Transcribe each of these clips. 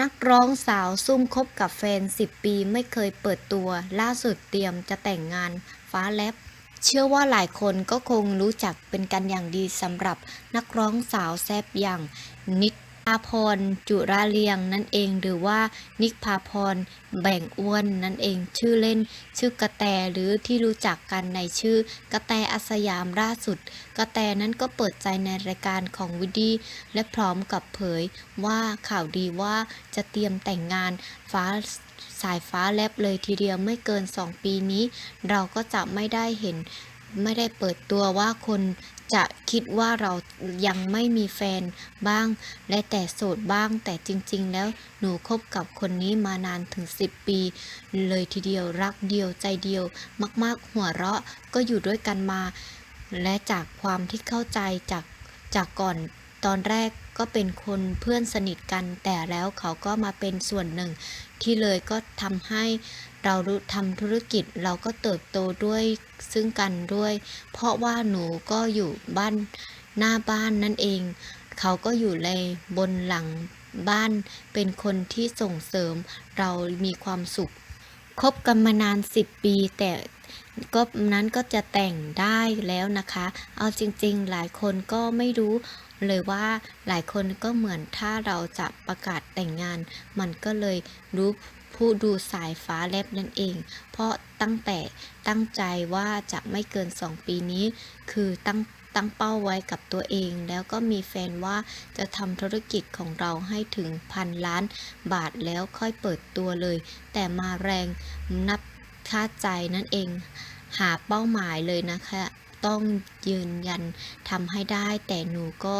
นักร้องสาวซุ่มคบกับแฟน 10 ปีไม่เคยเปิดตัว ล่าสุดเตรียมจะแต่งงานฟ้าแลบ เชื่อว่าหลายคนก็คงรู้จักเป็นกันอย่างดีสำหรับนักร้องสาวแซบอย่างนิด พาพรจุราเลียงนั่นเองหรือว่านิกพาพรแบ่งอ้วนนั่นเองชื่อเล่นชื่อกระแตหรือที่รู้จักกันในชื่อกระแตอาสยามล่าสุด กระแตนั้นก็เปิดใจในรายการของวิดดี้และพร้อมกับเผยว่าข่าวดีว่าจะเตรียมแต่งงานฟ้าสายฟ้าแลบเลยทีเดียวไม่เกิน 2 ปีนี้ เราก็จะไม่ได้เห็น ไม่ได้เปิดตัวว่าคนจะคิดว่าเรายังไม่มีแฟนบ้าง และแต่โสดบ้าง แต่จริง ๆ แล้วหนูคบกับคนนี้มานานถึง 10 ปี เลยทีเดียวรักเดียวใจเดียว มาก ๆ หัวเราะก็อยู่ด้วยกันมา และจากความที่เข้าใจจากจากก่อนตอนแรก ก็เป็นคนเพื่อนสนิทกัน แต่แล้วเขาก็มาเป็นส่วนหนึ่ง ที่เลยก็ทำให้เราทำธุรกิจเราก็เติบโตด้วยซึ่งกันด้วย เพราะว่าหนูก็อยู่บ้านหน้าบ้านนั่นเอง เขาก็อยู่ในบนหลังบ้านเป็นคนที่ส่งเสริม เรามีความสุข คบกันมานาน 10 ปี แต่ก็นั้นก็จะแต่งได้แล้วนะคะ เอาจริงๆ หลายคนก็ไม่รู้เลยว่าหลายคนก็เหมือนถ้าเราจะประกาศแต่งงาน มันก็เลยรู้ ผู้ดูสายฟ้าแลบนั่นเอง เพราะตั้งแต่ตั้งใจว่าจะไม่เกิน 2 ปีนี้ คือตั้งตั้งเป้าไว้กับตัวเอง แล้วก็มีแฟนว่าจะทำธุรกิจของเราให้ถึงพันล้านบาทแล้วค่อยเปิดตัวเลย แต่มาแรงนับค่าใจนั่นเอง หาเป้าหมายเลยนะคะ ต้องยืนยันทำให้ได้ แต่หนูก็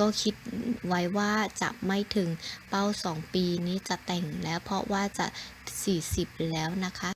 ก็คิดไว้ว่าจะไม่ถึงเป้า 2 ปีนี้จะแต่งแล้วเพราะว่าจะ 40 แล้วนะคะ